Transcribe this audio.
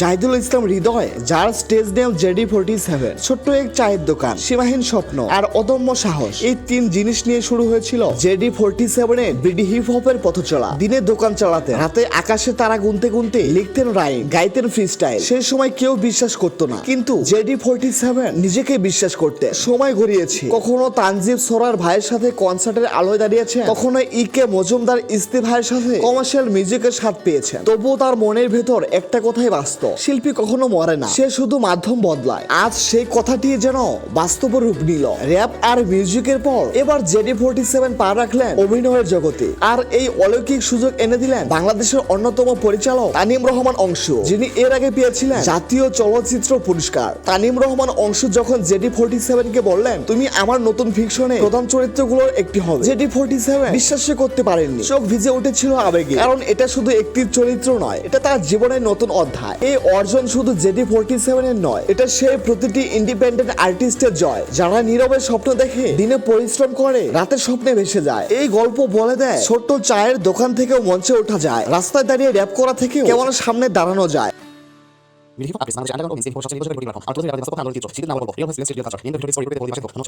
জাহিদুল ইসলাম হৃদয়, যার stage name JD forty seven ছোট্ট এক চায়ের দোকান, সীমাহীন স্বপ্ন আর অদম্য সাহস। এই তিন জিনিস নিয়ে শুরু হয়েছিল জেডি ফোর্টি সেভেনে বিডি হিপ হপের পথ চলা দিনে দোকান চালাতে রাতে আকাশে তারা গুনতে গুনতে লিখতেন রাইম গাইতেন ফ্রি স্টাইল সেই সময় কেউ বিশ্বাস করতো না। কিন্তু জেডি ফোর্টি সেভেন নিজেকে বিশ্বাস করতে সময় গড়িয়েছে। কখনো তানজিব সোরার ভাইয়ের সাথে কনসার্টের আলোয় দাঁড়িয়েছে কখনো ইকে মজুমদার ইস্তি ভাইয়ের সাথে কমার্শিয়াল মিউজিকের স্বাদ পেয়েছেন। তবুও তার মনের ভেতর একটা কথাই বাস্তব শিল্পী কখনো মরে না। সে শুধু মাধ্যম বদলায়। আজ সেই কথাটি যেন বাস্তব রূপ নিল। র্যাপ আর মিউজিকের পর এবার জেডি ফোর্টি সেভেন পা রাখলেন অভিনয়ের জগতে। আর এই অলৌকিক সুযোগ এনে দিলেন বাংলাদেশের অন্যতম পরিচালক তানিম রহমান অংশু, যিনি এর আগে পেয়েছিলেন জাতীয় চলচ্চিত্র পুরস্কার। তানিম রহমান অংশু যখন জেডি ফোর্টি সেভেন কে বললেন, তুমি আমার নতুন ফিকশনে প্রধান চরিত্রগুলোর একটি হবে। জেডি ফোর্টি সেভেন বিশ্বাসই করতে পারেননি। চোখ ভিজে উঠেছিল আবেগে। কারণ এটা শুধু একটি চরিত্র নয়, এটা তার জীবনের নতুন অধ্যায়। এই অর্জন শুধু জেডি ফোর্টি সেভেনের নয়, এটা সেই প্রতিটি ইন্ডিপেন্ডেন্ট আর্টিস্টের জয়। যারা নীরবে স্বপ্ন দেখে দিনে পরিশ্রম করে, রাতে স্বপ্নে ভেসে যায়। এই গল্প বলে দেয়, ছোট্ট চায়ের দোকান থেকেও মঞ্চে ওঠা যায়। রাস্তায় দাঁড়িয়ে র্যাপ করা থেকে কেমন সামনে দাঁড়ানো যায়। মিলিহিপ আপনি বাংলাদেশ আন্ডারগ্রাউন্ড ফোর আন্তর্জাতিক রাজনীতি কথা শীতের নাম বলব করে বলি ভাষা ধন্য